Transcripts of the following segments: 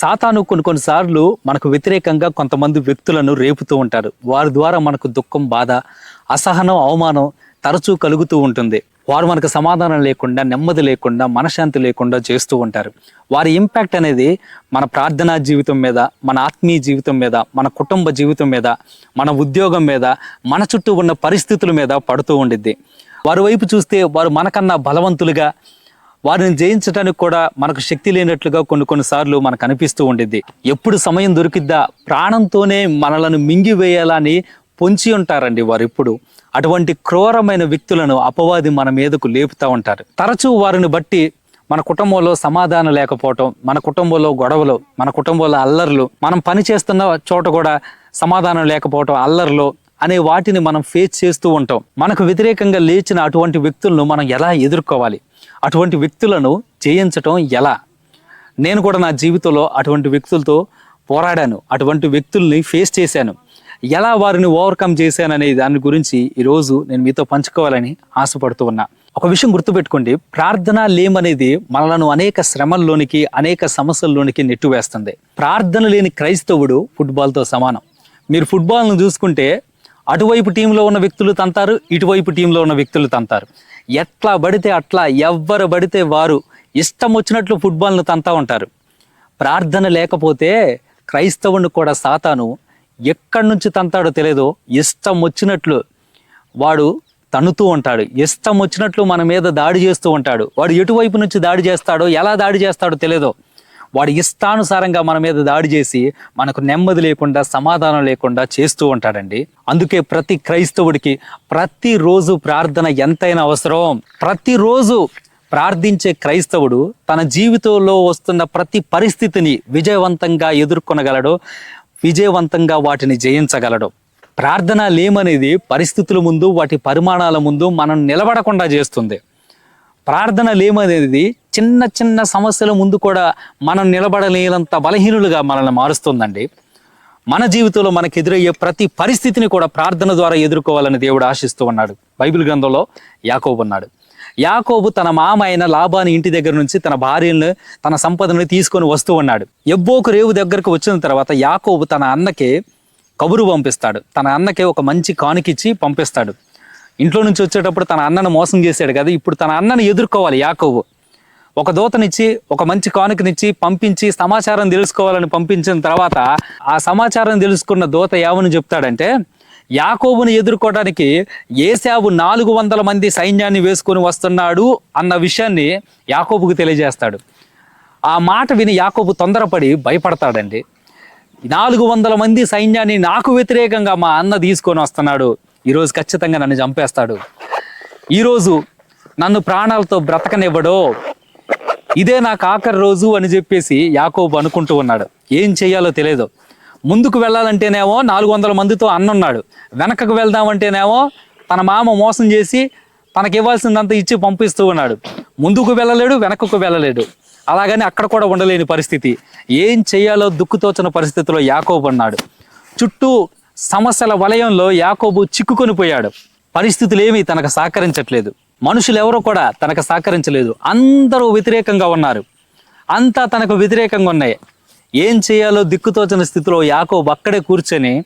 సాతాను కొన్ని కొన్నిసార్లు మనకు వ్యతిరేకంగా కొంతమంది వ్యక్తులను రేపుతూ ఉంటారు. వారి ద్వారా మనకు దుఃఖం బాధ అసహనం అవమానం తరచూ కలుగుతూ ఉంటుంది. వారు మనకు సమాధానం లేకుండా నెమ్మది లేకుండా మనశాంతి లేకుండా చేస్తూ ఉంటారు. వారి ఇంపాక్ట్ అనేది మన ప్రార్థనా జీవితం మీద మన ఆత్మీయ జీవితం మీద మన కుటుంబ జీవితం మీద మన ఉద్యోగం మీద మన చుట్టూ ఉన్న పరిస్థితుల మీద పడుతూ ఉండిద్ది. వారి వైపు చూస్తే వారు మనకన్నా బలవంతులుగా వారిని జయించడానికి కూడా మనకు శక్తి లేనట్లుగా కొన్ని కొన్నిసార్లు మనకు అనిపిస్తూ ఉండిద్ది. ఎప్పుడు సమయం దొరికిద్దా? ప్రాణంతోనే మనలను మింగివేయాలని పొంచి ఉంటారండి వారు ఇప్పుడు. అటువంటి క్రూరమైన వ్యక్తులను అపవాది మన మీదకు లేపుతూ ఉంటారు. తరచూ వారిని బట్టి మన కుటుంబంలో సమాధానం లేకపోవటం మన కుటుంబంలో గొడవలు మన కుటుంబంలో అల్లర్లు మనం పని చేస్తున్న చోట కూడా సమాధానం లేకపోవటం అల్లర్లు అనే వాటిని మనం ఫేస్ చేస్తూ ఉంటాం. మనకు వ్యతిరేకంగా లేచిన అటువంటి వ్యక్తులను మనం ఎలా ఎదుర్కోవాలి? అటువంటి వ్యక్తులను జయించటం ఎలా? నేను కూడా నా జీవితంలో అటువంటి వ్యక్తులతో పోరాడాను. అటువంటి వ్యక్తుల్ని ఫేస్ చేశాను. ఎలా వారిని ఓవర్కమ్ చేశాననే దాని గురించి ఈరోజు నేను మీతో పంచుకోవాలని ఆశపడుతూ ఉన్నా. ఒక విషయం గుర్తుపెట్టుకోండి. ప్రార్థన లేమనేది మనలను అనేక శ్రమల్లోనికి అనేక సమస్యల్లోనికి నెట్టివేస్తుంది. ప్రార్థన లేని క్రైస్తవుడు ఫుట్బాల్తో సమానం. మీరు ఫుట్బాల్ను చూసుకుంటే అటువైపు టీంలో ఉన్న వ్యక్తులు తంతారు ఇటువైపు టీంలో ఉన్న వ్యక్తులు తంతారు. ఎట్లా పడితే అట్లా ఎవ్వరు పడితే వారు ఇష్టం వచ్చినట్లు ఫుట్బాల్ను తంతా ఉంటారు. ప్రార్థన లేకపోతే క్రైస్తవుని కూడా సాతాను ఎక్కడి నుంచి తంతాడో తెలియదు. ఇష్టం వచ్చినట్లు వాడు తన్నుతూ ఉంటాడు. ఇష్టం వచ్చినట్లు మన మీద దాడి చేస్తూ ఉంటాడు. వాడు ఎటువైపు నుంచి దాడి చేస్తాడో ఎలా దాడి చేస్తాడో తెలియదు. వాడు ఇష్టానుసారంగా మన మీద దాడి చేసి మనకు నెమ్మది లేకుండా సమాధానం లేకుండా చేస్తూ ఉంటాడండి. అందుకే ప్రతి క్రైస్తవుడికి ప్రతిరోజు ప్రార్థన ఎంతైనా అవసరం. ప్రతిరోజు ప్రార్థించే క్రైస్తవుడు తన జీవితంలో వస్తున్న ప్రతి పరిస్థితిని విజయవంతంగా ఎదుర్కొనగలడు విజయవంతంగా వాటిని జయించగలడు. ప్రార్థన లేమనేది పరిస్థితుల ముందు వాటి పరిమాణాల ముందు మనం నిలబడకుండా చేస్తుంది. ప్రార్థన లేమనేది చిన్న చిన్న సమస్యల ముందు కూడా మనం నిలబడలేనంత బలహీనులుగా మనల్ని మారుస్తుందండి. మన జీవితంలో మనకు ఎదురయ్యే ప్రతి పరిస్థితిని కూడా ప్రార్థన ద్వారా ఎదుర్కోవాలని దేవుడు ఆశిస్తూ ఉన్నాడు. బైబిల్ గ్రంథంలో యాకోబు ఉన్నాడు. యాకోబు తన మామ అయిన లాభాన్ని ఇంటి దగ్గర నుంచి తన భార్యను తన సంపదను తీసుకొని వస్తూ ఉన్నాడు. ఎబ్బోకు రేవు దగ్గరకు వచ్చిన తర్వాత యాకోబు తన అన్నకి కబురు పంపిస్తాడు. తన అన్నకి ఒక మంచి కానుకిచ్చి పంపిస్తాడు. ఇంట్లో నుంచి వచ్చేటప్పుడు తన అన్నను మోసం చేశాడు కదా ఇప్పుడు తన అన్నను ఎదుర్కోవాలి యాకోబు. ఒక దూతనిచ్చి ఒక మంచి కానుకనిచ్చి పంపించి సమాచారం తెలుసుకోవాలని పంపించిన తర్వాత ఆ సమాచారం తెలుసుకున్న దూత ఏమని చెప్తాడంటే యాకోబుని ఎదుర్కోవడానికి ఏసావు నాలుగు వందల మంది సైన్యాన్ని వేసుకొని వస్తున్నాడు అన్న విషయాన్ని యాకోబుకు తెలియజేస్తాడు. ఆ మాట విని యాకోబు తొందరపడి భయపడతాడండి. నాలుగు వందల మంది సైన్యాన్ని నాకు వ్యతిరేకంగా మా అన్న తీసుకొని వస్తున్నాడు. ఈరోజు ఖచ్చితంగా నన్ను చంపేస్తాడు. ఈరోజు నన్ను ప్రాణాలతో బ్రతకనివ్వడో. ఇదే నాకు ఆఖరి రోజు అని చెప్పేసి యాకోబు అనుకుంటూ ఉన్నాడు. ఏం చేయాలో తెలియదు ముందుకు వెళ్ళాలంటేనేమో నాలుగు వందల మందితో అన్నున్నాడు వెనకకు వెళ్దామంటేనేమో తన మామ మోసం చేసి తనకి ఇవ్వాల్సిందంత ఇచ్చి పంపిస్తూ ఉన్నాడు. ముందుకు వెళ్ళలేడు వెనకకు వెళ్ళలేడు. అలాగని అక్కడ కూడా ఉండలేని పరిస్థితి. ఏం చేయాలో దుక్కుతోచిన పరిస్థితిలో యాకోబు అన్నాడు చుట్టూ సమస్యల వలయంలో యాకోబు చిక్కుకొని పోయాడు. పరిస్థితులు ఏమీ తనకు సహకరించట్లేదు. మనుషులు ఎవరో కూడా తనకు సహకరించలేదు. అందరూ వ్యతిరేకంగా ఉన్నారు. అంతా తనకు వ్యతిరేకంగా ఉన్నాయి. ఏం చేయాలో దిక్కుతోచని స్థితిలో యాకోబు అక్కడే కూర్చొని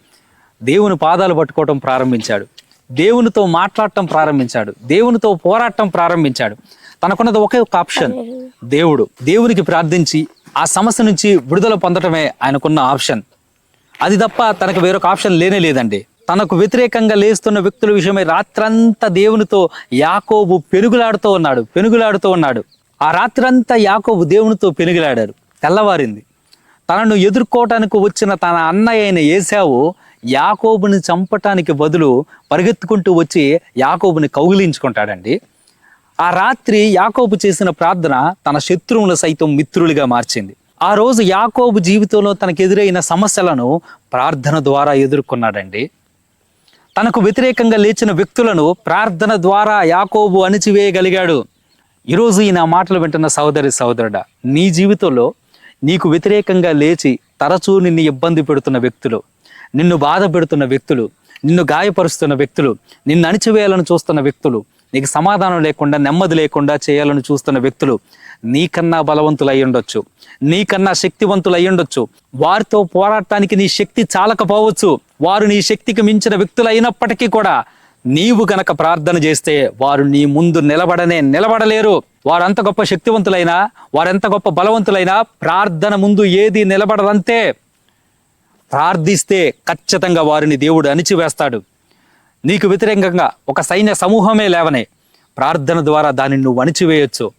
దేవుని పాదాలు పట్టుకోవటం ప్రారంభించాడు. దేవునితో మాట్లాడటం ప్రారంభించాడు. దేవునితో పోరాటం ప్రారంభించాడు. తనకున్నది ఒకే ఒక ఆప్షన్ దేవుడు. దేవునికి ప్రార్థించి ఆ సమస్య నుంచి విడుదల పొందటమే ఆయనకున్న ఆప్షన్. అది తప్ప తనకు వేరొక ఆప్షన్ లేనే లేదండి. తనకు వ్యతిరేకంగా లేస్తున్న వ్యక్తుల విషయమై రాత్రంతా దేవునితో యాకోబు పెనుగులాడుతూ ఉన్నాడు పెనుగులాడుతూ ఉన్నాడు. ఆ రాత్రంతా యాకోబు దేవునితో పెనుగులాడారు తెల్లవారింది. తనను ఎదుర్కోవటానికి వచ్చిన తన అన్నయ్య అయిన ఏసావు యాకోబుని చంపటానికి బదులు పరిగెత్తుకుంటూ వచ్చి యాకోబుని కౌగిలించుకుంటాడండి. ఆ రాత్రి యాకోబు చేసిన ప్రార్థన తన శత్రువులను సైతం మిత్రులుగా మార్చింది. ఆ రోజు యాకోబు జీవితంలో తనకు ఎదురైన సమస్యలను ప్రార్థన ద్వారా ఎదుర్కొన్నాడండి. తనకు వ్యతిరేకంగా లేచిన వ్యక్తులను ప్రార్థన ద్వారా యాకోబు అణిచివేయగలిగాడు. ఈరోజు ఈ నా మాటలు వింటున్న సహోదరి సహోదరుడా నీ జీవితంలో నీకు వ్యతిరేకంగా లేచి తరచూ నిన్ను ఇబ్బంది పెడుతున్న వ్యక్తులు నిన్ను బాధ పెడుతున్న వ్యక్తులు నిన్ను గాయపరుస్తున్న వ్యక్తులు నిన్ను అణిచివేయాలని చూస్తున్న వ్యక్తులు నీకు సమాధానం లేకుండా నెమ్మది లేకుండా చేయాలని చూస్తున్న వ్యక్తులు నీకన్నా బలవంతులు అయి ఉండొచ్చు. నీకన్నా శక్తివంతులు అయ్యుండొచ్చు ఉండొచ్చు. వారితో పోరాటానికి నీ శక్తి చాలకపోవచ్చు. వారు నీ శక్తికి మించిన వ్యక్తులు అయినప్పటికీ కూడా నీవు గనక ప్రార్థన చేస్తే వారు నీ ముందు నిలబడనే నిలబడలేరు. వారు ఎంత గొప్ప శక్తివంతులైనా వారెంత గొప్ప బలవంతులైనా ప్రార్థన ముందు ఏది నిలబడదంతే ప్రార్థిస్తే ఖచ్చితంగా వారిని దేవుడు అణిచివేస్తాడు. నీకు వ్యతిరేకంగా ఒక సైన్య సమూహమే లేవనే ప్రార్థన ద్వారా దానిని నువ్వు అణిచివేయొచ్చు.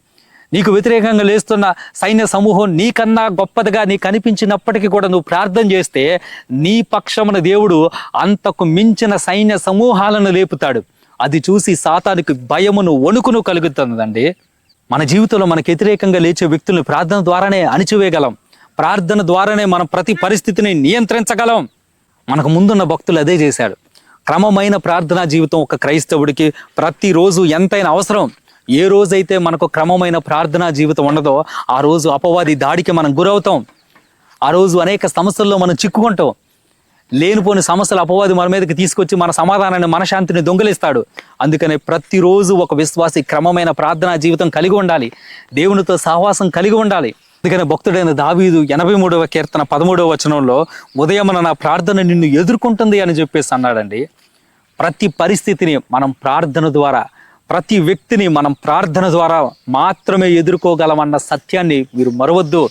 నీకు వ్యతిరేకంగా లేస్తున్న సైన్య సమూహం నీకన్నా గొప్పదిగా నీకు కనిపించినప్పటికీ కూడా నువ్వు ప్రార్థన చేస్తే నీ పక్షమున దేవుడు అంతకు మించిన సైన్య సమూహాలను లేపుతాడు. అది చూసి సాతానికి భయమును వణుకును కలుగుతుందండి మన జీవితంలో మనకు వ్యతిరేకంగా లేచే వ్యక్తులను ప్రార్థన ద్వారానే అణిచివేయగలం. ప్రార్థన ద్వారానే మనం ప్రతి పరిస్థితిని నియంత్రించగలం. మనకు ముందున్న భక్తులు అదే చేశాడు క్రమమైన ప్రార్థనా జీవితం ఒక క్రైస్తవుడికి ప్రతిరోజు ఎంతైనా అవసరం. ఏ రోజైతే మనకు క్రమమైన ప్రార్థనా జీవితం ఉండదో ఆ రోజు అపవాది దాడికి మనం గురవుతాం. ఆ రోజు అనేక సమస్యల్లో మనం చిక్కుకుంటాం. లేనిపోని సమస్యలు అపవాది మన మీదకి తీసుకొచ్చి మన సమాధానాన్ని మనశాంతిని దొంగిలిస్తాడు. అందుకనే ప్రతిరోజు ఒక విశ్వాసి క్రమమైన ప్రార్థనా జీవితం కలిగి ఉండాలి. దేవునితో సహవాసం కలిగి ఉండాలి. అందుకనే భక్తుడైన దావీదు ఎనభై మూడవ కీర్తన పదమూడవ వచనంలో ఉదయమున నా ప్రార్థన నిన్ను ఎదుర్కొంటుంది అని చెప్పేసి అన్నాడండి. ప్రతి పరిస్థితిని మనం ప్రార్థన ద్వారా ప్రతి వ్యక్తిని మనం ప్రార్థన ద్వారా మాత్రమే ఎదుర్కోగలమన్న సత్యాన్ని మీరు మరవద్దు.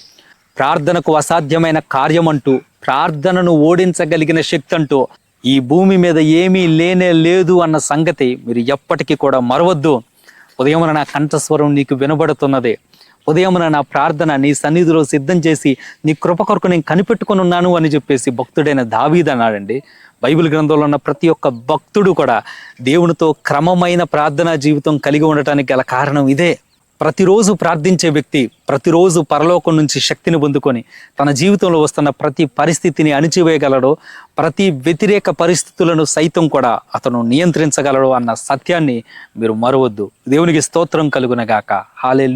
ప్రార్థనకు అసాధ్యమైన కార్యమంటూ ప్రార్థనను ఓడించగలిగిన శక్తి అంటూ ఈ భూమి మీద ఏమీ లేనే లేదు అన్న సంగతి మీరు ఎప్పటికీ కూడా మరవద్దు. ఉదయం నా కంఠస్వరం నీకు వినబడుతున్నది. ఉదయమున నా ప్రార్థన నీ సన్నిధిలో సిద్ధం చేసి నీ కృప కొరకు నేను కనిపెట్టుకుని ఉన్నాను అని చెప్పేసి భక్తుడైన దావీద్ అన్నాడండి. బైబిల్ గ్రంథంలో ఉన్న ప్రతి ఒక్క భక్తుడు కూడా దేవునితో క్రమమైన ప్రార్థనా జీవితం కలిగి ఉండటానికి గల కారణం ఇదే. ప్రతిరోజు ప్రార్థించే వ్యక్తి ప్రతిరోజు పరలోకం నుంచి శక్తిని పొందుకొని తన జీవితంలో వస్తున్న ప్రతి పరిస్థితిని అణిచివేయగలడో ప్రతి వ్యతిరేక పరిస్థితులను సైతం కూడా అతను నియంత్రించగలడు అన్న సత్యాన్ని మీరు మరవద్దు. దేవునికి స్తోత్రం కలుగునగాక. హాలే